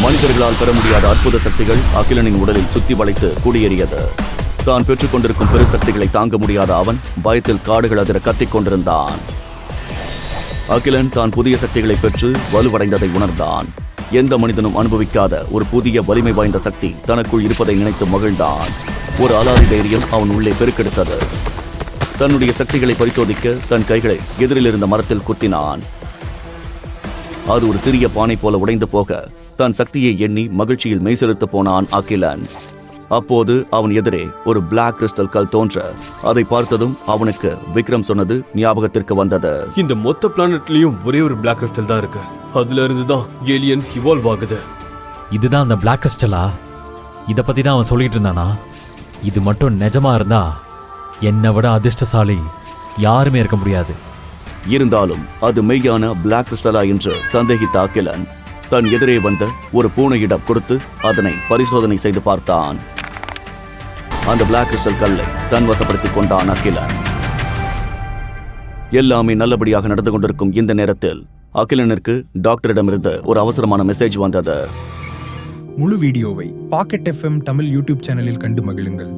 மனிதர்களால் பெற முடியாத அற்புத சக்திகள் அகிலனின் உடலில் சுத்தி வளைத்து குடியேறியது. தான் பெற்றுக் கொண்டிருக்கும் பெரு சக்திகளை தாங்க முடியாத அவன் பயத்தில் காடுகள் அதிர கத்திக் கொண்டிருந்தான். அகிலன் தான் புதிய சக்திகளை பெற்று வலுவடைந்ததை உணர்ந்தான். எந்த மனிதனும் அனுபவிக்காத ஒரு புதிய வலிமை வாய்ந்த சக்தி தனக்குள் இருப்பதை நினைத்து மகிழ்ந்தான். ஒரு அலாதி தைரியம் அவன் உள்ளே பெருக்கெடுத்தது. தன்னுடைய சக்திகளை பரிசோதிக்க தன் கைகளை எதிரில் இருந்த மரத்தில் குத்தினான். அது ஒரு சிறிய பானை போல உடைந்து போக தன் சக்தியை எண்ணி மகிழ்ச்சியில் மெய்செலுத்த போனான் அகிலன். அப்போது அவன் எதிரே ஒரு பிளாக் கிறிஸ்டல் கல் தோன்ற. அதை பார்த்ததும் அவனுக்கு விக்ரம் சொன்னது ஞாபகத்திற்கு வந்தது. இந்த மொத்த பிளானட்லயும் ஒரே ஒரு பிளாக் கிறிஸ்டல் தான் இருக்கு. அதுல இருந்து தான் ஏலியன்ஸ் இவால்வ் ஆகுது. இதுதான் அந்த பிளாக் கிறிஸ்டலா இதை பத்தி தான் அவன் சொல்லிட்டு இருந்தானா? இது மட்டும் நிஜமா இருந்தா என்னை விட அதிர்ஷ்டசாலி யாருமே இருக்க முடியாது. இருந்தாலும் அது மெய்யான பிளாக் கிறிஸ்டலா என்று சந்தேகித்த அகிலன் தன் எதிரே வந்த ஒரு பூனையிடம் கொடுத்து அதனை பரிசோதனை செய்து பார்த்தான். அந்த பிளாக் கிறிஸ்டல் கல்லை தன் வசப்படுத்திக் கொண்டான் அகிலன். எல்லாமே நல்லபடியாக நடந்து கொண்டிருக்கும் இந்த நேரத்தில் அகிலனிற்கு டாக்டரிடமிருந்து ஒரு அவசரமான மெசேஜ் வந்தது. முழு வீடியோவை பாக்கெட் எஃப்எம் தமிழ் யூடியூப் சேனலில் கண்டு மகிழுங்கள்.